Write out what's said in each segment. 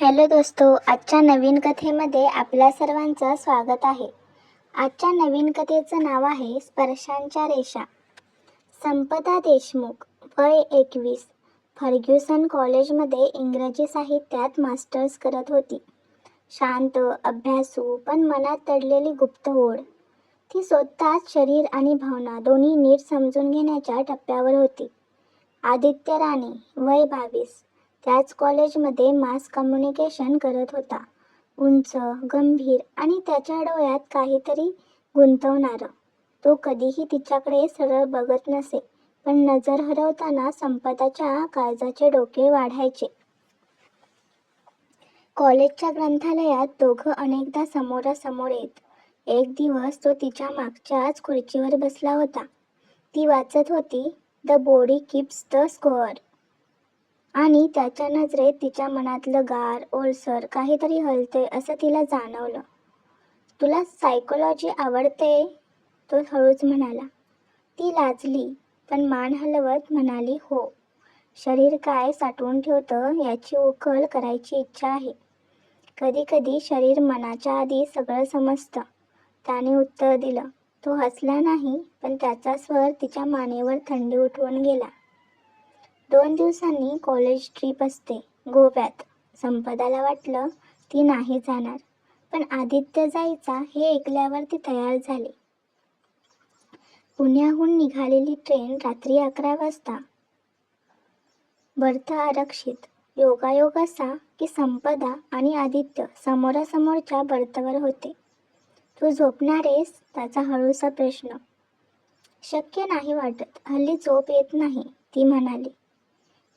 Hello दोस्तो आजच्या नवीन कथेमध्ये आपल्या सर्वांचं स्वागत आहे. आजच्या नवीन कथेचं नाव आहे स्पर्शांच्या रेषा. संपदा देशमुख वय एकवीस फर्ग्युसन कॉलेजमध्ये इंग्रजी साहित्यात मास्टर्स करत होती. शांत अभ्यासू पण मनात तडलेली गुप्त ओढ. ती स्वतःच शरीर आणि भावना दोन्ही नीट समजून घेण्याच्या टप्प्यावर होती. आदित्य राणे वय बावीस त्याच कॉलेजमध्ये मास कम्युनिकेशन करत होता. उंच गंभीर आणि त्याच्या डोळ्यात काहीतरी गुंतवणारं. तो कधीही तिच्याकडे सरळ बघत नसे पण नजर हरवताना संपदाच्या काळजाचे डोके वाढायचे. कॉलेजच्या ग्रंथालयात दोघं अनेकदा समोरासमोर येत. एक दिवस तो तिच्या मागच्याच खुर्चीवर बसला होता. ती वाचत होती the body keeps the score. आणि त्याच्या नजरेत तिच्या मनातलं गार ओलसर काहीतरी हलते असं तिला जाणवलं. तुला सायकोलॉजी आवडते? तो हळूच म्हणाला. ती लाजली पण मान हलवत म्हणाली हो. शरीर काय साठवून ठेवतं याची उकल करायची इच्छा आहे. कधी कधी शरीर मनाच्या आधी सगळं समजतं. त्याने उत्तर दिलं. तो हसला नाही पण त्याचा स्वर तिच्या मानेवर थंडी उठवून गेला. दोन दिवसांनी कॉलेज ट्रिप असते. गोव्यात. संपदाला वाटलं ती नाही जाणार. पण आदित्य जायचा हे ऐकल्यावर ती तयार झाली. पुण्याहून निघालेली ट्रेन रात्री अकरा वाजता. बर्थ आरक्षित. योगायोग असा की संपदा आणि आदित्य समोरासमोरच्या बर्थवर होते. तू झोपणारेस? त्याचा हळूसा प्रश्न. शक्य नाही वाटत. हल्ली झोप येत नाही ती म्हणाली.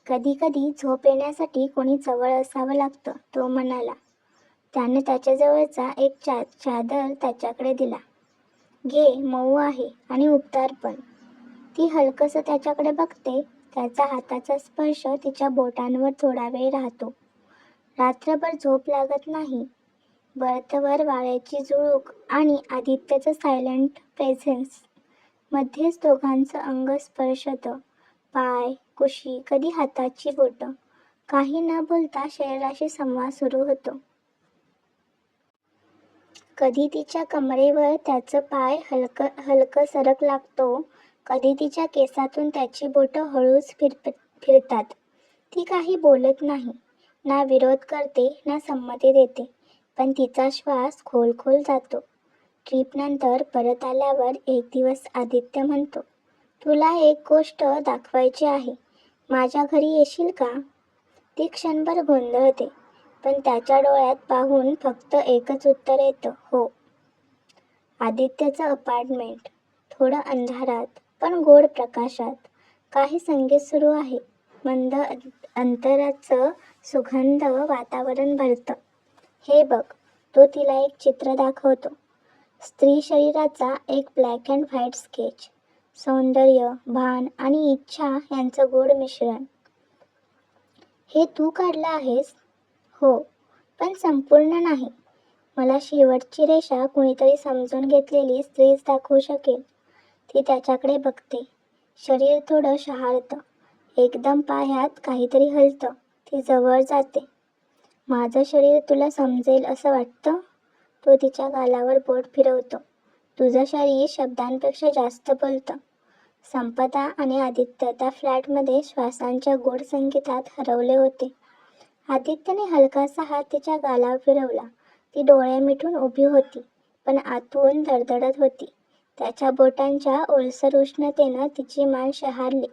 कधी कधी झोप येण्यासाठी कोणी जवळ असावं लागतं तो म्हणाला. त्याने त्याच्याजवळचा एक चा चादर त्याच्याकडे दिला. घे मऊ आहे आणि उपदार पण. ती हलकंसं त्याच्याकडे बघते त्याचा हाताचा स्पर्श तिच्या बोटांवर थोडा वेळ राहतो. रात्रभर झोप लागत नाही. बर्थवर वाळ्याची जुळूक आणि आदित्यचं सायलेंट प्रेझेन्स. मध्येच दोघांचं अंग स्पर्शतं. पाय कुशी कधी हाताची बोटं. काही न बोलता शरीराशी संवाद सुरू होतो. कधी तिच्या कमरेवर त्याचं पाय हलक हलकं सरक लागतो. कधी तिच्या केसातून त्याची बोटं हळूच फिर फिरतात. ती काही बोलत नाही. ना विरोध करते ना संमती देते. पण तिचा श्वास खोल खोल जातो. ट्रीपनंतर परत आल्यावर एक दिवस आदित्य म्हणतो तुला एक गोष्ट दाखवायची आहे. माझ्या घरी येशील का? ती क्षणभर गोंधळते पण त्याच्या डोळ्यात पाहून फक्त एकच उत्तर येतं हो. आदित्यचं अपार्टमेंट थोडं अंधारात पण गोड प्रकाशात. काही संगीत सुरू आहे. मंद अंतराचं सुगंध वातावरण भरतं. हे बघ तो तिला एक चित्र दाखवतो. स्त्री शरीराचा एक ब्लॅक अँड व्हाईट स्केच सौंदर्य भान आणि इच्छा यांचं गोड मिश्रण. हे तू काढलं आहेस? हो पण संपूर्ण नाही. मला शेवटची रेषा कुणीतरी समजून घेतलेली स्त्रीच दाखवू शकेल. ती त्याच्याकडे बघते. शरीर थोडं शहाळतं. एकदम पायात काहीतरी हलतं. ती जवळ जाते. माझं शरीर तुला समजेल असं वाटतं? तो तिच्या गालावर बोट फिरवतो. तुझं शरीर शब्दांपेक्षा जास्त बोलतं. संपदा आणि आदित्य त्या फ्लॅटमध्ये श्वासांच्या गोड संगीतात हरवले होते. आदित्यने हलकासा हात तिच्या गालावर फिरवला. ती डोळे मिटून उभी होती पण आतून धडधडत होती. त्याच्या बोटांच्या ओलसर उष्णतेनं तिची मान शहारली.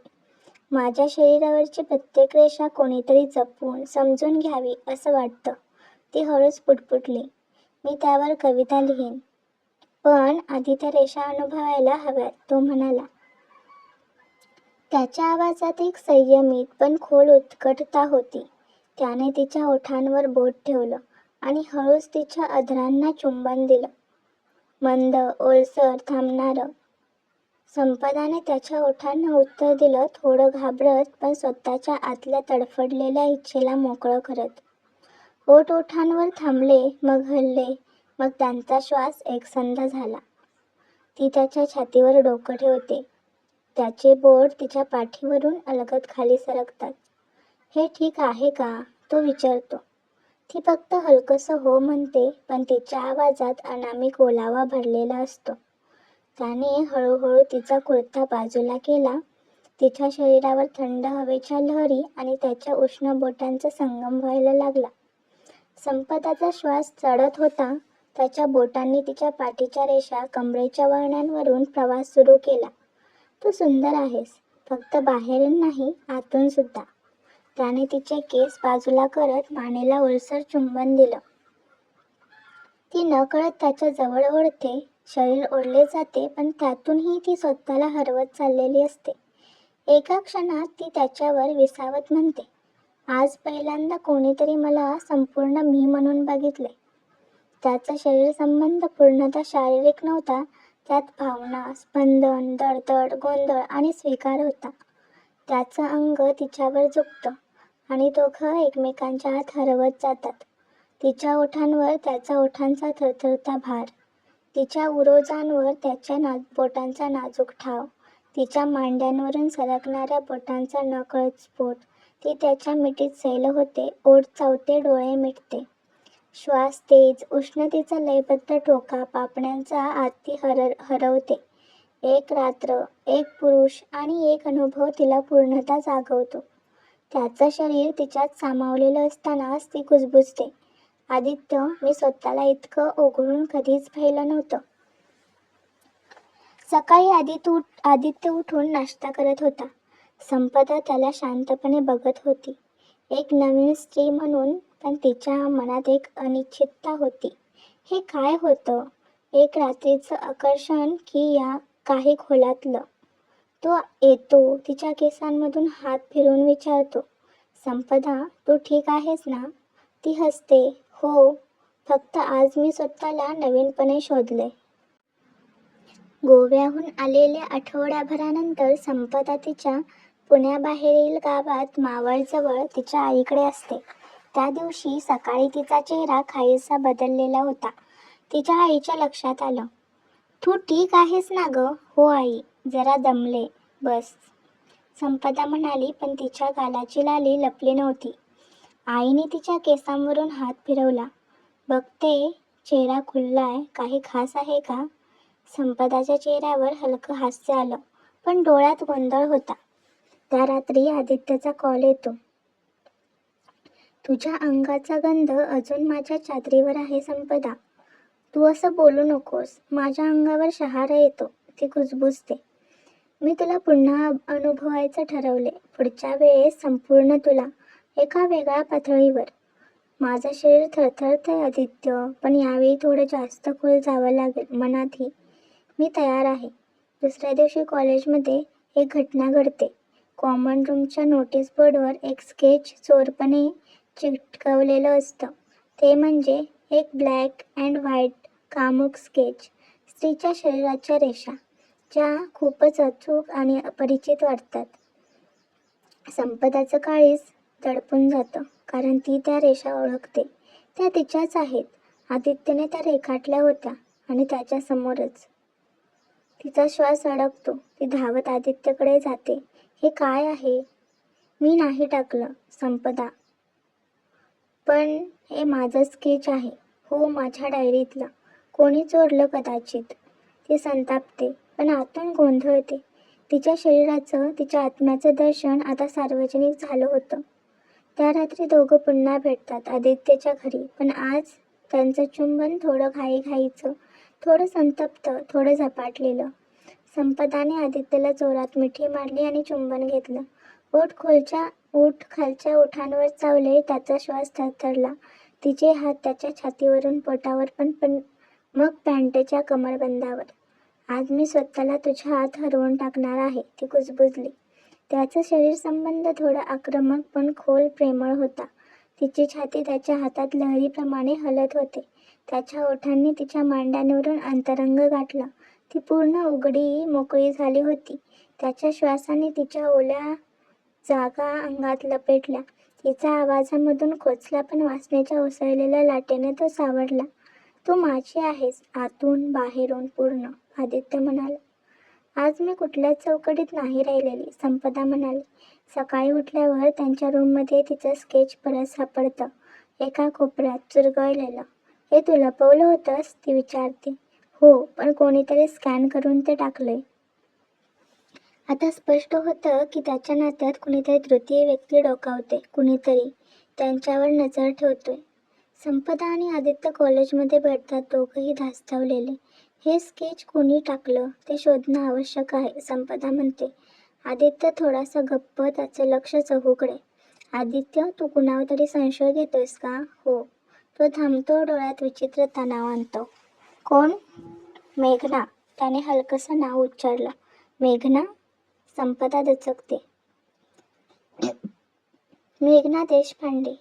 माझ्या शरीरावरची प्रत्येक रेषा कोणीतरी जपून समजून घ्यावी असं वाटतं. ती हळूच पुटपुटली. मी त्यावर कविता लिहीन. पण आधी त्या रेषा अनुभवायला हव्यात तो म्हणाला. त्याच्या आवाजात एक संयमित पण खोल उत्कटता होती. त्याने तिच्या ओठांवर बोट ठेवलं आणि हळूच तिच्या अधरांना चुंबन दिलं. मंद ओलसर थांबणारं. संपदाने त्याच्या ओठांना उत्तर दिलं थोडं घाबरत पण स्वतःच्या आतल्या तडफडलेल्या इच्छेला मोकळं करत. ओठ ओठांवर थांबले मग हलले. मग त्यांचा श्वास एकसंध झाला. ती त्याच्या छातीवर डोकं ठेवते. त्याचे बोट तिच्या पाठीवरून अलगत खाली सरकतात. हे ठीक आहे का? तो विचारतो. ती फक्त हलकंसं हो म्हणते पण तिच्या आवाजात अनामिक ओलावा भरलेला असतो. त्याने हळूहळू तिचा कुर्ता बाजूला केला. तिच्या शरीरावर थंड हवेच्या लहरी आणि त्याच्या उष्ण बोटांचा संगम व्हायला लागला. संपदाचा श्वास चढत होता. त्याच्या बोटांनी तिच्या पाठीच्या रेषा कमरेच्या वळणांवरून प्रवास सुरू केला. तू सुंदर आहेस फक्त बाहेरून नाही आतून सुद्धा. त्याने तिचे केस बाजूला करत मानेला ओलसर चुंबन दिलं. ती नकळत त्याच्याजवळ ओढते शरीर ओढले जाते पण त्यातूनही ती स्वतःला हरवत चाललेली असते. एका क्षणात ती त्याच्यावर विसावत म्हणते आज पहिल्यांदा कोणीतरी मला संपूर्ण मी म्हणून बघितले त्याचा शरीर संबंध पूर्णतः शारीरिक नव्हता त्यात भावना स्पंदन दडदड गोंधळ आणि स्वीकार होता. त्याचं अंग तिच्यावर झुकतं आणि दोघं एकमेकांच्या आत हरवत जातात. तिच्या ओठांवर त्याचा ओठांचा थरथरता भार. तिच्या उरोजांवर त्याच्या ना बोटांचा नाजूक ठाव. तिच्या मांड्यांवरून सरकणाऱ्या बोटांचा नकळत स्फोट. ती त्याच्या मिठीत सैल होते ओठ चावते डोळे मिटते. श्वास तेज उष्णतेचा लयबद्ध ठोका पापण्यांचा आत ती हर हरवते. एक रात्र एक पुरुष आणि एक अनुभव तिला पूर्णतः जागवतो. त्याचं शरीर तिच्यात सामावलेलं असतानाच ती कुजबुजते आदित्य मी स्वतःला इतकं ओघळून कधीच पाहिलं नव्हतं. सकाळी आदित्य उठ आदित्य उठून नाश्ता करत होता. संपदा त्याला शांतपणे बघत होती. एक नवीन स्त्री म्हणून पण तिच्या मनात एक अनिश्चितता होती. हे काय होतं? एक रात्रीचं आकर्षण की या काही खोलातलं. तो येतो तिच्या केसांमधून हात फिरवून विचारतो संपदा तू ठीक आहेस ना? ती हसते हो फक्त आज मी स्वतःला नवीनपणे शोधले गोव्याहून आलेल्या आठवड्याभरानंतर संपदा तिच्या पुण्याबाहेरील गावात मावळजवळ तिच्या आईकडे असते. त्या दिवशी सकाळी तिचा चेहरा खाईसा बदललेला होता. तिच्या आईच्या लक्षात आलं. तू ठीक आहेस ना ग? हो आई. जरा दमले. बस. संपदा म्हणाली पण तिच्या गालाची लाली लपली नव्हती. आईने तिच्या केसांवरून हात फिरवला. बघते चेहरा खुललाय. काही खास आहे का? संपदाच्या चेहऱ्यावर हलकं हास्य आलं पण डोळ्यात गोंधळ होता. त्या रात्री आदित्यचा कॉल येतो. तुझ्या अंगाचा गंध अजून माझ्या चादरीवर आहे संपदा. तू असं बोलू नकोस. माझ्या अंगावर शहारा येतो. ती कुजबुजते. मी तुला पुन्हा अनुभवायचं ठरवले. पुढच्या वेळेस संपूर्ण तुला एका वेगळ्या पातळीवर. माझं शरीर थरथरतंय आदित्य. पण यावेळी थोडं जास्त खोल जावं लागेल. मनातही मी तयार आहे. दुसऱ्या दिवशी कॉलेजमध्ये एक घटना घडते. कॉमन रूमच्या नोटीस बोर्डवर एक स्केच चोरपणे चिटकवलेलं असतं. ते म्हणजे एक ब्लॅक अँड व्हाईट कामुक स्केच स्त्रीच्या शरीराच्या रेषा ज्या खूपच अचूक आणि अपरिचित वाटतात. संपदाचं काळीच दडपून जातं कारण ती त्या रेषा ओळखते. त्या तिच्याच आहेत. आदित्यने त्या रेखाटल्या होत्या आणि त्याच्या समोरच. तिचा श्वास अडकतो. ती धावत आदित्यकडे जाते. हे काय आहे? मी नाही टाकलं संपदा. पण हे माझं स्केच आहे. हो माझ्या डायरीतलं कोणी चोरलं कदाचित? ती संतापते पण आतून गोंधळते. तिच्या शरीराचं तिच्या आत्म्याचं दर्शन आता सार्वजनिक झालं होतं. त्या रात्री दोघं पुन्हा भेटतात आदित्यच्या घरी. पण आज त्यांचं चुंबन थोडं घाईघाईचं थोडं संतप्त थोडं झपाटलेलं. संपदाने आदित्यला जोरात मिठी मारली आणि चुंबन घेतलं. ओठ खोलच्या ओठ खालच्या ओठांवर चावले त्याचा श्वास थरथरला. तिचे हात त्याच्या छातीवरून पोटावर पण पण मग पॅन्टच्या कमरबंदावर आज मी स्वतःला तुझ्या हात हरवून टाकणार आहे ती कुजबुजली. त्याचा शरीर संबंध थोडा आक्रमक पण खोल प्रेमळ होता. तिची छाती त्याच्या हातात लहरीप्रमाणे हलत होते. त्याच्या ओठांनी तिच्या मांड्यांवरून अंतरंग गाठला. ती पूर्ण उघडी मोकळी झाली होती. त्याच्या श्वासाने तिच्या ओल्या जागा अंगात लपेटल्या तिचा आवाजामधून खोचला पण वासनेच्या उसळलेल्या लाटेने तो सावरला. तू माझी आहेस आतून बाहेरून पूर्ण आदित्य म्हणाला. आज मी कुठल्याच चौकटीत नाही राहिलेली संपदा म्हणाली. सकाळी उठल्यावर त्यांच्या रूममध्ये तिचं स्केच परत सापडतं. एका कोपऱ्यात चुरगळलेलं. हे तू लपवलं होतंस? ती विचारते. हो पण कोणीतरी स्कॅन करून ते टाकलंय. आता स्पष्ट होतं की त्याच्या नात्यात कुणीतरी तृतीय व्यक्ती डोकावते कुणीतरी त्यांच्यावर नजर ठेवतोय. संपदा आणि आदित्य कॉलेजमध्ये भेटतात दोघंही धास्तावलेले. हे स्केच कोणी टाकलं ते शोधणं आवश्यक आहे संपदा म्हणते. आदित्य थोडासा गप्प त्याचं लक्ष चहूकडे. आदित्य तू कुणावर तरी संशय घेतोयस का? हो. तो थांबतो डोळ्यात विचित्र तणाव आणतो. कोण? मेघना. त्याने हलकसं नाव उच्चारलं. मेघना संपदा दचकते. मेघना देशपांडे.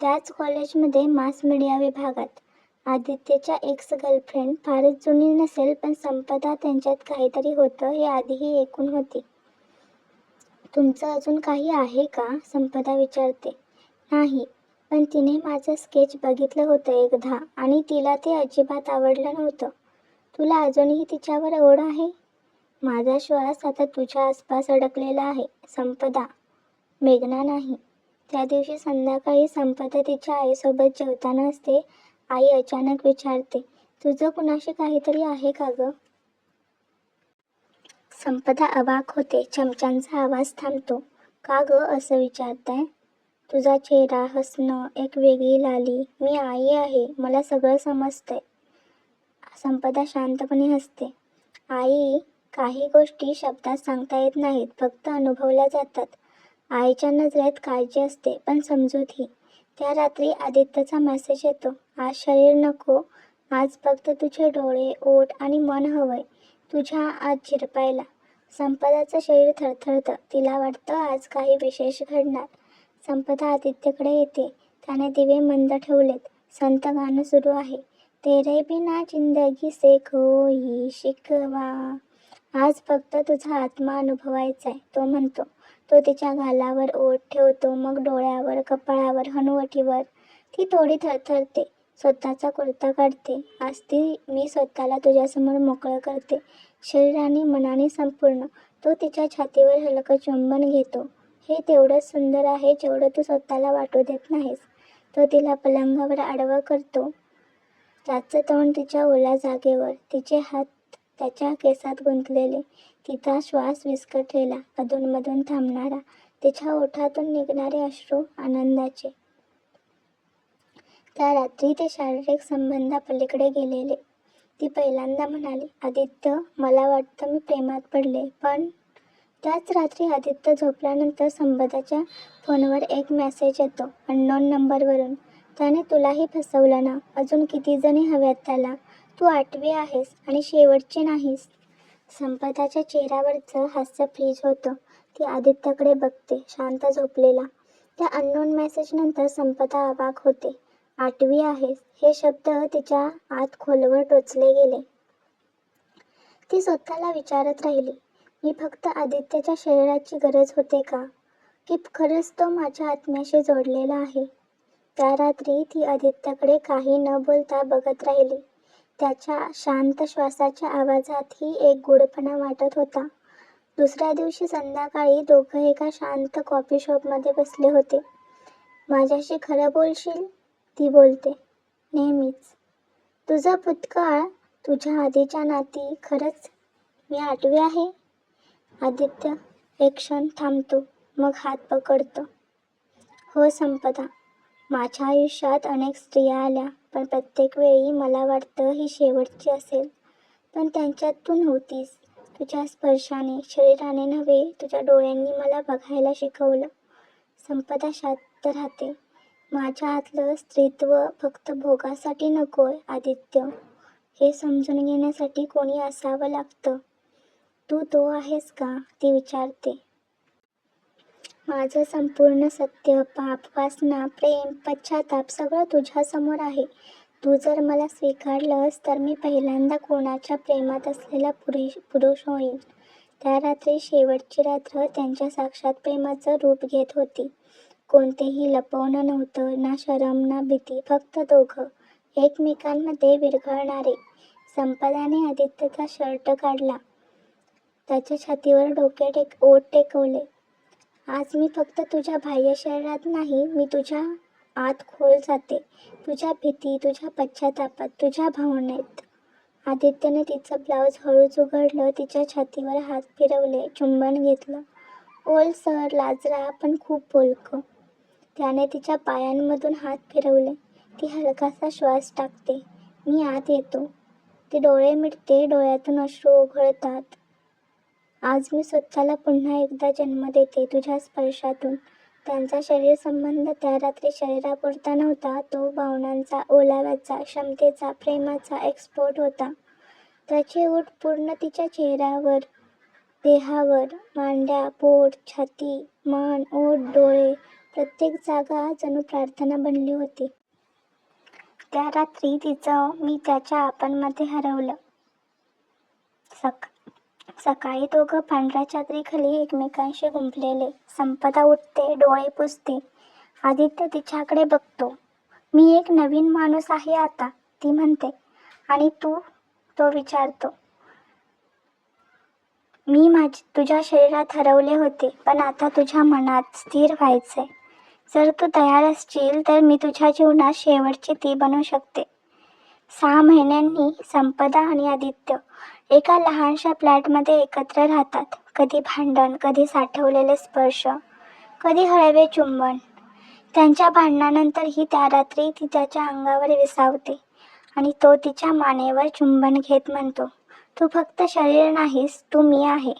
त्याच कॉलेजमध्ये मास मीडिया विभागात. आदित्यच्या एक्स गर्लफ्रेंड फारच जुनी नसेल पण संपदा त्यांच्यात काहीतरी होतं हे आधीही ऐकून होती. तुमचं अजून काही आहे का? संपदा विचारते. नाही पण तिने माझं स्केच बघितलं होतं एकदा आणि तिला ते अजिबात आवडलं नव्हतं. तुला अजूनही तिच्यावर ओढ आहे? माझा श्वास आता तुझ्या आसपास अडकलेला आहे. संपदा. मेघना नाही. त्या दिवशी संध्याकाळी संपदा तिच्या आईसोबत जेवताना असते. आई अचानक विचारते तुझं कुणाशी काहीतरी आहे का गं? संपदा अवाक होते. चमच्यांचा आवाज थांबतो. का ग असं विचारताय? तुझा चेहरा हसणं एक वेगळी लाली. मी आई आहे. मला सगळं समजतंय. संपदा शांतपणे हसते. आई काही गोष्टी शब्दात सांगता येत नाहीत फक्त अनुभवल्या जातात. आईच्या नजरेत काळजी असते पण समजूतही त्या रात्री आदित्यचा मेसेज येतो. आज शरीर नको आज फक्त तुझे डोळे ओठ आणि मन हवंय. तुझ्या आज झिरपायला. संपदाचं शरीर थरथरतं. तिला वाटतं आज काही विशेष घडणार. संपदा आदित्यकडे येते. त्याने दिवे मंद ठेवलेत. संत गाणं सुरू आहे. तेरे बिना जिंदगी से कोई शिकवा. आज फक्त तुझा आत्मा अनुभवायचा आहे. तो म्हणतो तो तिच्या घालावर ओठ ठेवतो मग डोळ्यावर कपाळावर हनुवटीवर. ती थोडी थरथरते स्वतःचा कुर्ता काढते. आज ती मी स्वतःला तुझ्यासमोर मोकळं करते. शरीराने मनाने संपूर्ण तो तिच्या छातीवर हलकं चुंबन घेतो. हे तेवढंच सुंदर आहे जेवढं तू स्वतःला वाटू देत नाहीस. तो तिला पलंगावर आडवं करतो. त्याचं तोंड तिच्या ओल्या जागेवर तिचे हात त्याच्या केसात गुंतलेले तिचा श्वास विस्कटलेला अधूनमधून थांबणारा तिच्या ओठातून निघणारे अश्रू आनंदाचे. त्या रात्री ते शारीरिक संबंधापलीकडे गेलेले. ती पहिल्यांदा म्हणाली आदित्य मला वाटतं मी प्रेमात पडले पण त्याच रात्री आदित्य झोपल्यानंतर संबंधाच्या फोनवर एक मेसेज येतो अननोन नंबरवरून त्याने तुलाही फसवलं ना? अजून किती जणी हव्यात त्याला? तू आठवी आहेस आणि शेवटची नाहीस. संपदाच्या चेहऱ्यावरचं हास्य फ्रीज होतं. ती आदित्यकडे बघते शांत झोपलेला. त्या अननोन मेसेजनंतर संपदा अवाक होते. आठवी आहेस. हे शब्द तिच्या आत खोलवर टोचले गेले. ती स्वतःला विचारत राहिली मी फक्त आदित्यच्या शरीराची गरज होते का? की खरंच तो माझ्या आत्म्याशी जोडलेला आहे? त्या रात्री ती आदित्यकडे काही न बोलता बघत राहिली. त्याच्या शांत श्वासाच्या आवाजातही एक गोडपणा वाटत होता. दुसऱ्या दिवशी संध्याकाळी दोघं एका शांत कॉफी शॉपमध्ये बसले होते. माझ्याशी खरं बोलशील? ती बोलते. नेहमीच. तुझा भूतकाळ तुझ्या आधीच्या नाती खरंच मी आठवी आहे? आदित्य एक क्षण थांबतो मग हात पकडतो. हो संपदा. माझ्या आयुष्यात अनेक स्त्रिया आल्या. पण प्रत्येक वेळी मला वाटतं ही शेवटची असेल. पण त्यांच्यात तू नव्हतीस तुझ्या स्पर्शाने शरीराने नव्हे तुझ्या डोळ्यांनी मला बघायला शिकवलं. संपदा शांत राहते. माझ्या आतलं स्त्रीत्व फक्त भोगासाठी नकोय आदित्य. हे समजून घेण्यासाठी कोणी असावं लागतं. तू तो आहेस का? ती विचारते. माझं संपूर्ण सत्य पाप वासना प्रेम पश्चाताप सगळं तुझ्यासमोर आहे. तू जर मला स्वीकारलंस तर मी पहिल्यांदा कोणाच्या प्रेमात असलेला पुरुष पुरुष होईन. त्या रात्री शेवटची रात्र त्यांच्या साक्षात प्रेमाचं रूप घेत होती. कोणतेही लपवणं नव्हतं ना शरम ना भीती फक्त दोघं एकमेकांमध्ये विरघळणारे. संपदाने आदित्यचा शर्ट काढला. त्याच्या छातीवर डोके टेक ओट टेकवले. आज मी फक्त तुझ्या बाह्य शरीरात नाही मी तुझ्या आत खोल जाते. तुझ्या भीती तुझ्या पश्चातापात तुझ्या भावनेत. आदित्यने तिचं ब्लाऊज हळूच उघडलं तिच्या छातीवर हात फिरवले चुंबन घेतलं. ओल सर लाजरा पण खूप बोलकं. त्याने तिच्या पायांमधून हात फिरवले. ती हलकासा श्वास टाकते. मी आत येतो. ती डोळे मिटते डोळ्यातून अश्रू उघडतात आज मी स्वतःला पुन्हा एकदा जन्म देते तुझ्या स्पर्शातून. त्यांचा शरीर संबंध त्या रात्री शरीरापुरता नव्हता. तो भावनांचा ओलाव्याचा क्षमतेचा प्रेमाचा एक्सपोर्ट होता. त्याचे ओठ पूर्ण तिच्या चेहऱ्यावर देहावर मांड्या पोट छाती मान ओठ डोळे प्रत्येक जागा जणू प्रार्थना बनली होती. त्या रात्री तिचं मी त्याच्या आपणमध्ये हरवलं. सक सकाळी दोघं पांढऱ्या चादरीखाली एकमेकांशी गुंफलेले. संपदा उठते डोळे पुसते. आदित्य तिच्याकडे बघतो. मी एक नवीन माणूस आहे आता ती म्हणते. आणि तू तो विचारतो. मी माझ तुझ्या शरीरात हरवले होते पण आता तुझ्या मनात स्थिर व्हायचंय. जर तू तयार असशील तर मी तुझ्या जीवनात शेवटची ती बनू शकते. सहा महिन्यांनी संपदा आणि आदित्य एका लहानशा फ्लॅटमध्ये एकत्र राहतात. कधी भांडण कधी साठवलेले स्पर्श कधी हळवे चुंबन. त्यांच्या भांडणानंतरही त्या रात्री ती त्याच्या अंगावर विसावते आणि तो तिच्या मानेवर चुंबन घेत म्हणतो तू फक्त शरीर नाहीस तू मी आहे.